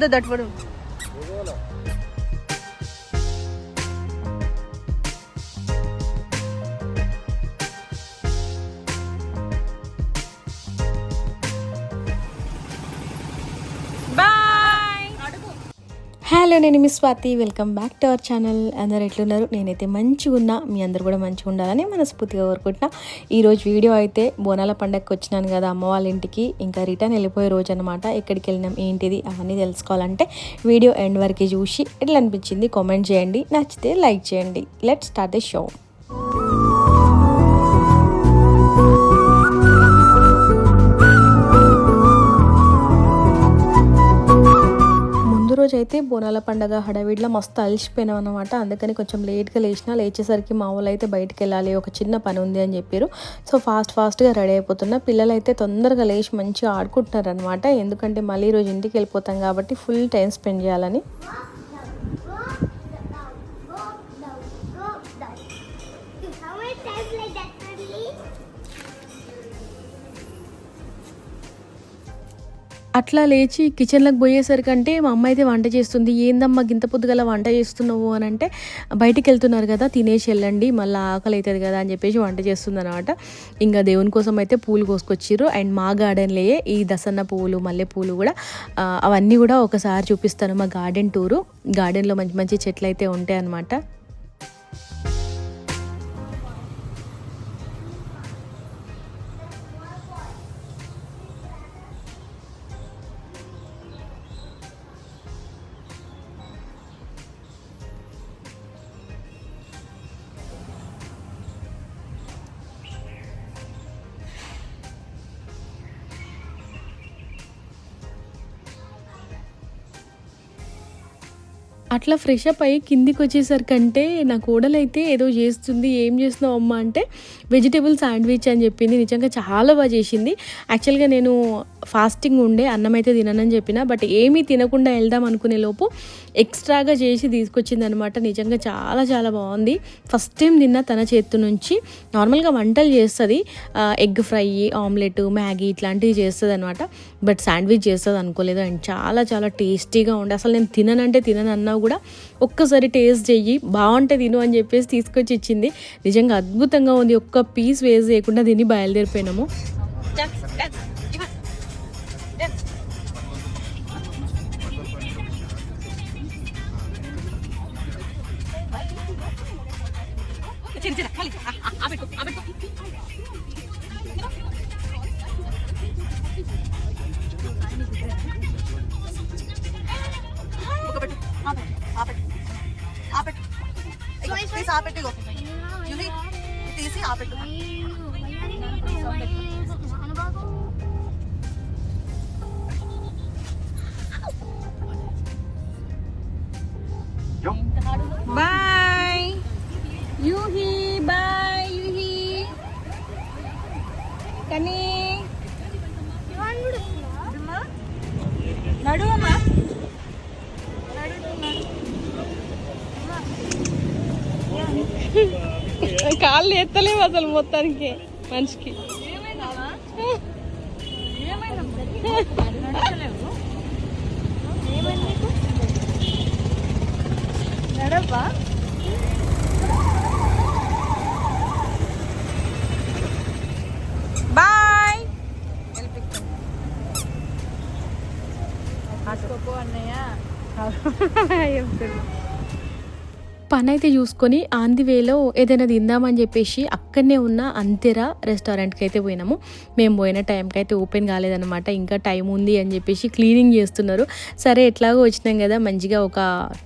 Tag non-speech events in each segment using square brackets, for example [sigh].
అద్దా దట్టుబడు bye hello నేను మీ Swathi. Welcome back to our channel అందరు ఎట్లున్నారు? నేనైతే మంచిగా ఉన్నా. మీ అందరు కూడా మంచిగా ఉండాలని మనస్ఫూర్తిగా కోరుకుంటున్నా. ఈరోజు వీడియో అయితే బోనాల పండగకి వచ్చినాను కదా అమ్మ వాళ్ళ ఇంటికి. ఇంకా రిటర్న్ వెళ్ళిపోయే రోజు అనమాట ఎక్కడికి వెళ్ళినాం ఏంటిది అవన్నీ తెలుసుకోవాలంటే వీడియో ఎండ్ వరకు చూసి ఎట్లా అనిపించింది కామెంట్ చేయండి. నచ్చితే లైక్ చేయండి. లెట్ స్టార్ట్ ది షో రోజు అయితే బోనాల పండగ హడావిడిలో మస్తు అలసిపోయినాం అనమాట అందుకని కొంచెం లేట్గా లేచినా లేచేసరికి మా వాళ్ళు అయితే బయటకు వెళ్ళాలి ఒక చిన్న పని ఉంది అని చెప్పారు సో ఫాస్ట్ ఫాస్ట్గా రెడీ అయిపోతున్నా. పిల్లలు అయితే తొందరగా లేచి మంచిగా ఆడుకుంటున్నారు అనమాట ఎందుకంటే మళ్ళీ ఈ రోజు ఇంటికి వెళ్ళిపోతాం కాబట్టి ఫుల్ టైం స్పెండ్ చేయాలని. అట్లా లేచి కిచెన్లోకి పోయేసరికంటే మా అమ్మ అయితే వంట చేస్తుంది. ఏందమ్మా గింత పొద్దుగల వంట చేస్తున్నావు? అని అంటే బయటికి వెళ్తున్నారు కదా తినేసి వెళ్ళండి మళ్ళీ ఆకలి అవుతుంది కదా అని చెప్పేసి వంట చేస్తుంది అనమాట ఇంకా దేవుని కోసం అయితే పూలు కోసుకొచ్చారు అండ్ మా గార్డెన్లో ఈ దసన్న పువ్వులు మల్లె పూలు కూడా అవన్నీ కూడా ఒకసారి చూపిస్తాను మా గార్డెన్ టూరు. గార్డెన్లో మంచి మంచి చెట్లు అయితే ఉంటాయి అన్నమాట అట్లా ఫ్రెష్ అప్ అయ్యి కిందికి వచ్చేసరికంటే నా కోడలైతే ఏదో చేస్తుంది ఏం చేస్తున్నావు అమ్మ అంటే వెజిటేబుల్ శాండ్విచ్ అని చెప్పింది. నిజంగా చాలా బాగా చేసింది. యాక్చువల్గా నేను ఫాస్టింగ్ ఉండే అన్నం అయితే తిననని చెప్పిన బట్ ఏమీ తినకుండా వెళ్దాం అనుకునే లోపు ఎక్స్ట్రాగా చేసి తీసుకొచ్చింది అనమాట నిజంగా చాలా చాలా బాగుంది. ఫస్ట్ టైం తిన్న తన చేతి నుంచి. నార్మల్గా వంటలు చేస్తుంది. ఎగ్ ఫ్రై ఆమ్లెట్ మ్యాగీ ఇట్లాంటివి చేస్తుంది అనమాట బట్ శాండ్విచ్ చేస్తుంది అనుకోలేదు. అండ్ చాలా చాలా టేస్టీగా ఉండే. అసలు నేను తిననంటే తిననన్నా కూడా ఒక్కసారి టేస్ట్ చెయ్యి బాగుంటే తిను అని చెప్పేసి తీసుకొచ్చి ఇచ్చింది. నిజంగా అద్భుతంగా ఉంది. ఒక్క పీస్ వేస్ట్ చేయకుండా తిని బయలుదేరిపోయినాము. చిన్న చిన్న మళ్ళీ ఆ, ఆ, ఆ పెట్టు ఆ పెట్టు ఒక పెట్టు ఆ పెట్టు ఆ పెట్టు ఆ పెట్టు ఇగో, తీసి ఆ పెట్టు ఇగో. యూవి, తీసి ఆ కనీ నడు అమ్మా కాళ్ళు ఎత్తలేవు అసలు మొత్తానికి మనిషికి. నడవా? [laughs] 哈哈，有的。పని అయితే చూసుకొని ఆన్ ది వేలో ఏదైనా తిందామని చెప్పేసి అక్కడనే ఉన్న అంతెరా రెస్టారెంట్కి అయితే పోయినాము. మేము పోయిన టైంకి అయితే ఓపెన్ కాలేదన్నమాట. ఇంకా టైం ఉంది అని చెప్పేసి క్లీనింగ్ చేస్తున్నారు. సరే ఎట్లాగో వచ్చినాం కదా మంచిగా ఒక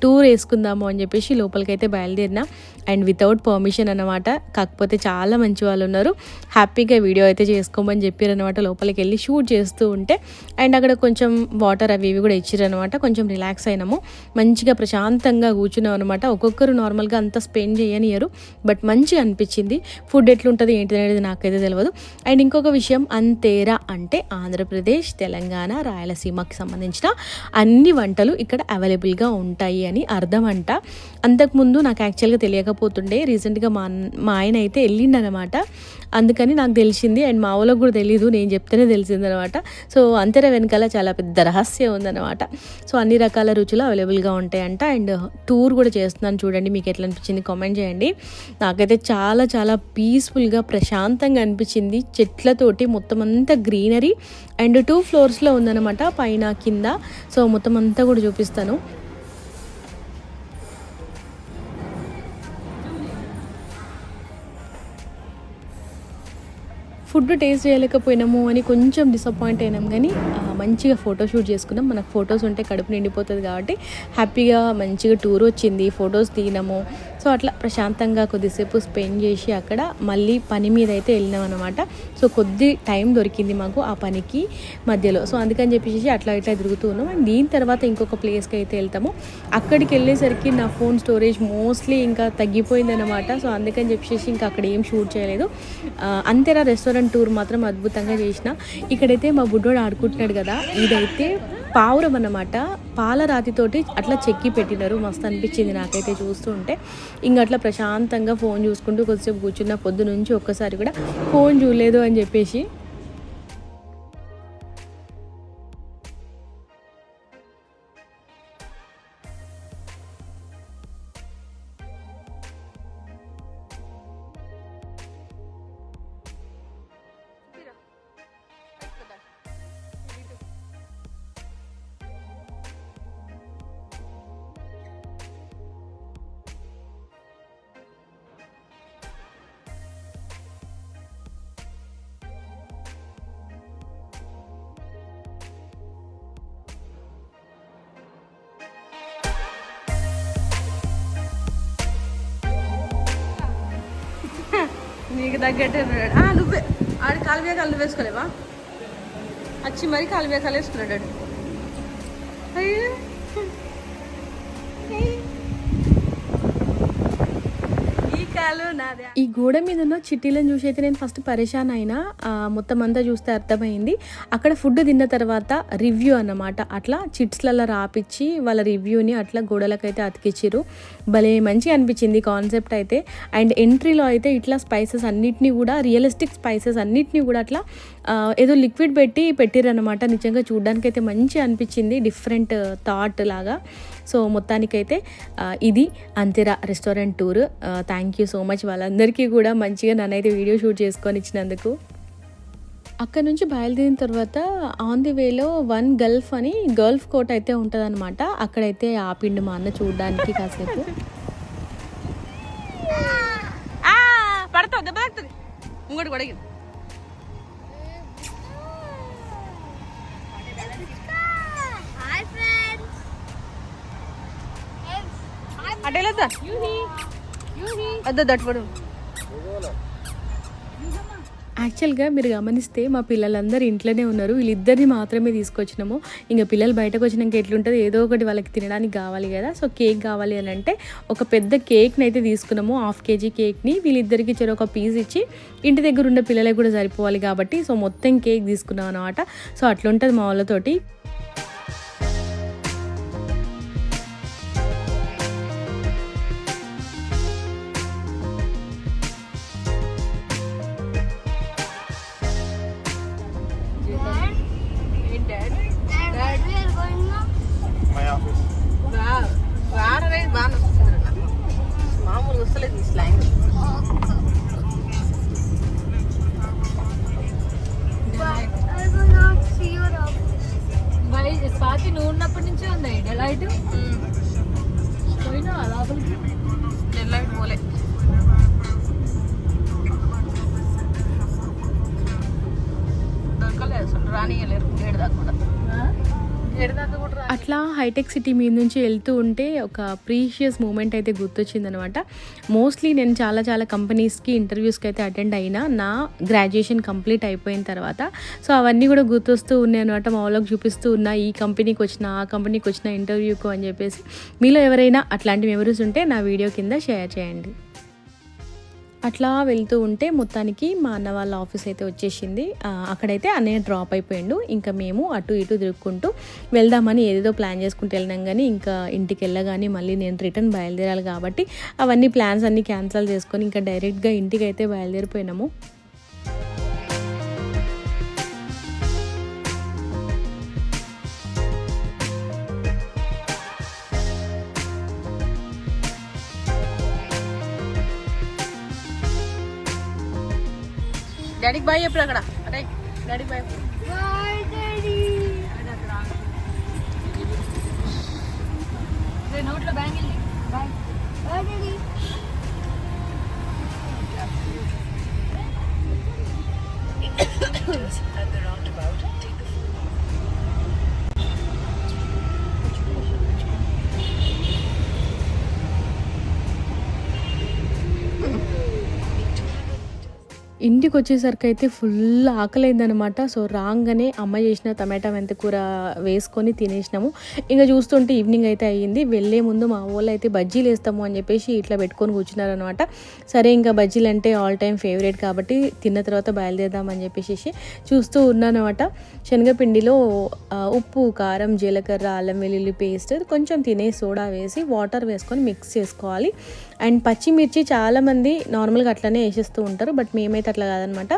టూర్ వేసుకుందాము అని చెప్పేసి లోపలికైతే బయలుదేరినా. అండ్ వితౌట్ పర్మిషన్ అనమాట కాకపోతే చాలా మంచి వాళ్ళు ఉన్నారు. హ్యాపీగా వీడియో అయితే చేసుకోమని చెప్పారనమాట లోపలికి వెళ్ళి షూట్ చేస్తూ ఉంటే. అండ్ అక్కడ కొంచెం వాటర్ అవి ఇవి కూడా ఇచ్చారనమాట కొంచెం రిలాక్స్ అయినాము. మంచిగా ప్రశాంతంగా కూర్చున్నాం అనమాట ఒక్కొక్కరు నార్మల్గా అంత స్పెండ్ చేయనియరు. బట్ మంచిగా అనిపించింది. ఫుడ్ ఎట్లుంటుంది ఏంటి అనేది నాకైతే తెలియదు అండ్ ఇంకొక విషయం అంతేరా అంటే ఆంధ్రప్రదేశ్ తెలంగాణ రాయలసీమకి సంబంధించిన అన్ని వంటలు ఇక్కడ అవైలబుల్గా ఉంటాయి అని అర్థం అంట అంతకుముందు నాకు యాక్చువల్గా తెలియకపోతుండే. రీసెంట్గా మా మా ఆయన అయితే వెళ్ళిండనమాట అందుకని నాకు తెలిసింది. అండ్ మా వాళ్ళకి కూడా తెలీదు. నేను చెప్తేనే తెలిసిందనమాట సో అంతేరా వెనకాల చాలా పెద్ద రహస్యం ఉందన్నమాట. సో అన్ని రకాల రుచులు అవైలబుల్గా ఉంటాయంట. అండ్ టూర్ కూడా చేస్తున్నాను చూడండి. మీకు ఎట్లా అనిపించింది కామెంట్ చేయండి. నాకైతే చాలా చాలా పీస్ఫుల్గా ప్రశాంతంగా అనిపించింది. చెట్లతోటి మొత్తం అంతా గ్రీనరీ అండ్ టూ ఫ్లోర్స్లో ఉందన్నమాట పైన కింద. సో మొత్తం అంతా కూడా చూపిస్తాను. ఫుడ్ టేస్ట్ చేయలేకపోయినాము అని కొంచెం డిసప్పాయింట్ అయినాం. కానీ మంచిగా ఫోటో షూట్ చేసుకున్నాం. మనకు ఫొటోస్ ఉంటే కడుపు నిండిపోతుంది కాబట్టి హ్యాపీగా మంచిగా టూర్ వచ్చింది. ఫొటోస్ దిగినాము సో అట్లా ప్రశాంతంగా కొద్దిసేపు స్పెండ్ చేసి అక్కడ మళ్ళీ పని మీద అయితే వెళ్ళినాం అనమాట సో కొద్ది టైం దొరికింది మాకు ఆ పనికి మధ్యలో. సో అందుకని చెప్పేసి అట్లా ఇట్లా తిరుగుతూ ఉన్నాం. అండ్ దీని తర్వాత ఇంకొక ప్లేస్కి అయితే వెళ్తాము. అక్కడికి వెళ్ళేసరికి నా ఫోన్ స్టోరేజ్ మోస్ట్లీ ఇంకా తగ్గిపోయిందనమాట సో అందుకని చెప్పేసి ఇంకా అక్కడ ఏం షూట్ చేయలేదు. అంతేరా రెస్టారెంట్ టూర్ మాత్రం అద్భుతంగా చేసిన. ఇక్కడైతే మా బుడ్డోడు ఆడుకుంటున్నాడు కదా. ఇదైతే పావురం అనమాట పాలరాతితోటి అట్లా చెక్కి పెట్టినారు. మస్తు అనిపించింది నాకైతే చూస్తుంటే. ఇంక అట్లా ప్రశాంతంగా ఫోన్ చూసుకుంటూ కొద్దిసేపు కూర్చున్న పొద్దు నుంచి ఒక్కసారి కూడా ఫోన్ చూడలేదు అని చెప్పేసి నీకు తగ్గట్టే ఆ, నువ్వే. ఆడి కాలువే కాలు వేసుకోలేవా వచ్చి మరి కాలువే కాలు వేసుకున్నాడు అయ్యో. ఈ ఈ గోడ మీద ఉన్న చిట్టీలను చూసి అయితే నేను ఫస్ట్ పరేషాన్ అయినా మొత్తం అంతా చూస్తే అర్థమైంది. అక్కడ ఫుడ్ తిన్న తర్వాత రివ్యూ అన్నమాట. అట్లా చిట్స్లలో రాపిచ్చి వాళ్ళ రివ్యూని అట్లా గోడలకైతే అతికిచ్చిర్రు. భలే మంచిగా అనిపించింది కాన్సెప్ట్ అయితే. అండ్ ఎంట్రీలో అయితే ఇట్లా స్పైసెస్ అన్నిటినీ కూడా రియలిస్టిక్ స్పైసెస్ అన్నిటినీ కూడా అట్లా ఏదో లిక్విడ్ పెట్టి పెట్టిరన్నమాట నిజంగా చూడడానికి అయితే మంచి అనిపించింది. డిఫరెంట్ థాట్ లాగా. సో మొత్తానికైతే ఇది అంతేరా restaurant tour. Thank you so much వాళ్ళందరికీ కూడా మంచిగా నన్నైతే వీడియో షూట్ చేసుకొని ఇచ్చినందుకు. అక్కడ నుంచి బయలుదేరిన తర్వాత ఆన్ ది వేలో వన్ గల్ఫ్ అని గల్ఫ్ కోట్ అయితే ఉంటుందన్నమాట. అక్కడైతే ఆపిండు మా అన్న చూడడానికి కాసేపు. పడతావు దెబ్బ ఇంకోటి కూడా అటు వద్దా దట్టుబడు యాక్చువల్గా మీరు గమనిస్తే మా పిల్లలందరూ ఇంట్లోనే ఉన్నారు. వీళ్ళిద్దరిని మాత్రమే తీసుకొచ్చినాము. ఇంకా పిల్లలు బయటకు వచ్చినాక ఎట్లుంటుంది? ఏదో ఒకటి వాళ్ళకి తినడానికి కావాలి కదా. సో కేక్ కావాలి అని అంటే ఒక పెద్ద కేక్ని అయితే తీసుకున్నాము. హాఫ్ కేజీ కేక్ని. వీళ్ళిద్దరికి చెరు ఒక పీస్ ఇచ్చి ఇంటి దగ్గర ఉన్న పిల్లలకి కూడా సరిపోవాలి కాబట్టి. సో మొత్తం కేక్ తీసుకున్నాం అనమాట సో అట్లుంటుంది మా వాళ్ళతోటి. పోయినా లోపలికి హైటెక్ సిటీ మీద నుంచి వెళ్తూ ఉంటే ఒక ప్రీషియస్ మూమెంట్ అయితే గుర్తొచ్చిందనమాట. మోస్ట్లీ నేను చాలా చాలా కంపెనీస్కి ఇంటర్వ్యూస్కి అయితే అటెండ్ అయినా నా గ్రాడ్యుయేషన్ కంప్లీట్ అయిపోయిన తర్వాత సో అవన్నీ కూడా గుర్తొస్తూ ఉన్నాయి అనమాట మా వాళ్ళకి చూపిస్తూ ఉన్నా ఈ కంపెనీకి వచ్చిన ఆ కంపెనీకి వచ్చిన ఇంటర్వ్యూకు అని చెప్పేసి. మీలో ఎవరైనా అట్లాంటి మెమరీస్ ఉంటే నా వీడియో కింద షేర్ చేయండి. అట్లా వెళ్తూ ఉంటే మొత్తానికి మా అన్న వాళ్ళ ఆఫీస్ అయితే వచ్చేసింది. అక్కడైతే అన్నయ్య డ్రాప్ అయిపోయిండు. ఇంకా మేము అటు ఇటు తిరుక్కుంటూ వెళ్దామని ఏదేదో ప్లాన్ చేసుకుంటూ వెళ్ళినాం కానీ ఇంకా ఇంటికి వెళ్ళగానే మళ్ళీ నేను రిటర్న్ బయలుదేరాలి కాబట్టి అవన్నీ ప్లాన్స్ అన్నీ క్యాన్సిల్ చేసుకొని ఇంకా డైరెక్ట్గా ఇంటికి అయితే బయలుదేరిపోయినాము. డాడీకి బాయ్ చెప్పు అక్కడ. అరే డాడీకి బాయ్ నోట్లో బ్యాంగిల్ ఇంటికి వచ్చేసరికి అయితే ఫుల్ ఆకలైందనమాట. సో రాగానే అమ్మ చేసిన టమాటా మెంత కూర వేసుకొని తినేసినాము. ఇంకా చూస్తుంటే ఈవినింగ్ అయితే అయ్యింది. వెళ్ళే ముందు మా వాళ్ళు అయితే బజ్జీలు వేస్తాము అని చెప్పేసి ఇట్లా పెట్టుకొని కూర్చున్నారనమాట. సరే ఇంకా బజ్జీలు అంటే ఆల్ టైమ్ ఫేవరెట్ కాబట్టి తిన్న తర్వాత బయలుదేరదామని చెప్పేసి చూస్తూ ఉన్నానమాట. శనగపిండిలో ఉప్పు కారం జీలకర్ర అల్లం వెల్లుల్లి పేస్ట్ కొంచెం తినే సోడా వేసి వాటర్ వేసుకొని మిక్స్ చేసుకోవాలి. అండ్ పచ్చిమిర్చి చాలామంది నార్మల్గా అట్లనే వేసేస్తూ ఉంటారు బట్ మేమైతే అట్లా కాదనమాట.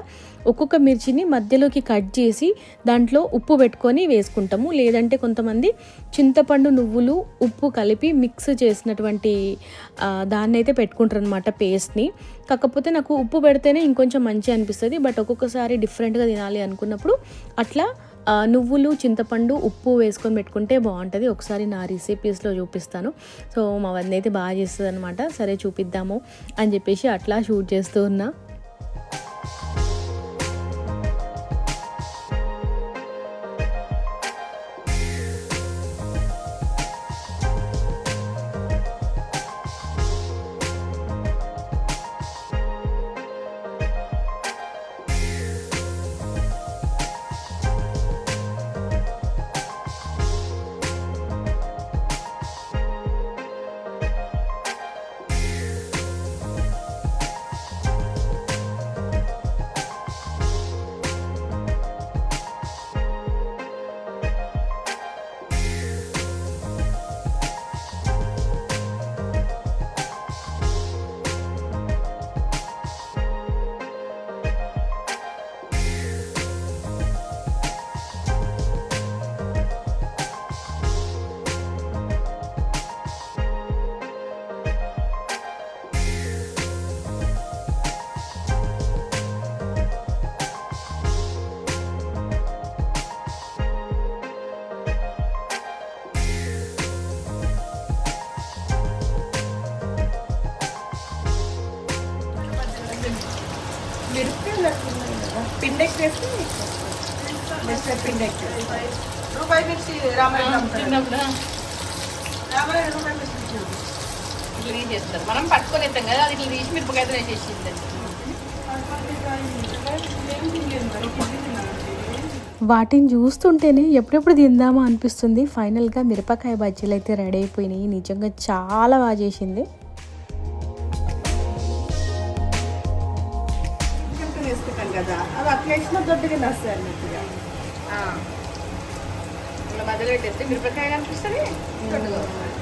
ఒక్కొక్క మిర్చిని మధ్యలోకి కట్ చేసి దాంట్లో ఉప్పు పెట్టుకొని వేసుకుంటాము. లేదంటే కొంతమంది చింతపండు నువ్వులు ఉప్పు కలిపి మిక్స్ చేసినటువంటి దాన్ని అయితే పెట్టుకుంటారు అనమాట పేస్ట్ని. కాకపోతే నాకు ఉప్పు పెడితేనే ఇంకొంచెం మంచి అనిపిస్తుంది బట్ ఒక్కొక్కసారి డిఫరెంట్గా తినాలి అనుకున్నప్పుడు అట్లా నువ్వులు చింతపండు ఉప్పు వేసుకొని పెట్టుకుంటే బాగుంటుంది. ఒకసారి నా రెసిపీస్లో చూపిస్తాను. సో మా వదిన అయితే బాగా చేస్తుంది అనమాట సరే చూపిద్దాము అని చెప్పేసి అట్లా షూట్ చేస్తూ ఉన్నా. వేస్తే రూపాయి మిర్చి రామాయణ రామాయణ రూపాయి మిర్చి ఇట్లా చేస్తారు మనం పట్టుకొని కదా అది ఇట్లా తీసి మిరపకాయతో వేసేసింది వాటిని చూస్తుంటేనే ఎప్పుడెప్పుడు తిందామా అనిపిస్తుంది. ఫైనల్గా మిరపకాయ బజ్జీలు అయితే రెడీ అయిపోయినాయి. నిజంగా చాలా బాగా చేసింది. కదా అది అట్లా వేసినా దొడ్డుగా వస్తాయి అన్నట్టుగా ఇలా మధ్యలో పెట్టేస్తే మిరపకాయ కనిపిస్తుంది దొడ్డుగా వస్తుంది.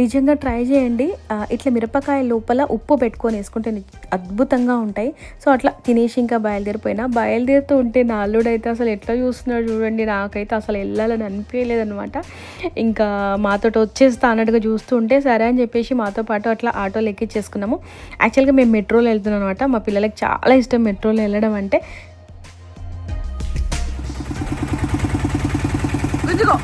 నిజంగా ట్రై చేయండి. ఇట్లా మిరపకాయ లోపల ఉప్పు పెట్టుకొని వేసుకుంటే అద్భుతంగా ఉంటాయి. సో అట్లా తినేసి ఇంకా బయలుదేరిపోయినా. బయలుదేరుతూ ఉంటే నా అల్లుడైతే అసలు ఎట్లా చూస్తున్నాడు చూడండి. నాకైతే అసలు వెళ్ళాలని అనిపించలేదనమాట ఇంకా మాతో వచ్చేస్తా అన్నట్టుగా చూస్తూ ఉంటే సరే అని చెప్పేసి మాతో పాటు అట్లా ఆటోలు ఎక్కించేసుకున్నాము యాక్చువల్గా మేము మెట్రోలో వెళ్తున్నాం అనమాట మా పిల్లలకి చాలా ఇష్టం మెట్రోలో వెళ్ళడం అంటే. గుంజుకో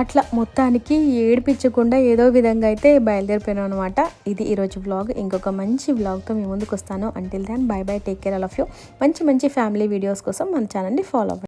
అట్లా మొత్తానికి ఏడిపించకుండా ఏదో విధంగా అయితే బయలుదేరిపోయాను అనమాట ఇది ఈరోజు వ్లాగ్ ఇంకొక మంచి వ్లాగ్తో మీ ముందుకు వస్తాను. Until then bye bye take care all of you మంచి మంచి ఫ్యామిలీ వీడియోస్ కోసం మన ఛానల్ని ఫాలో అవ్వండి.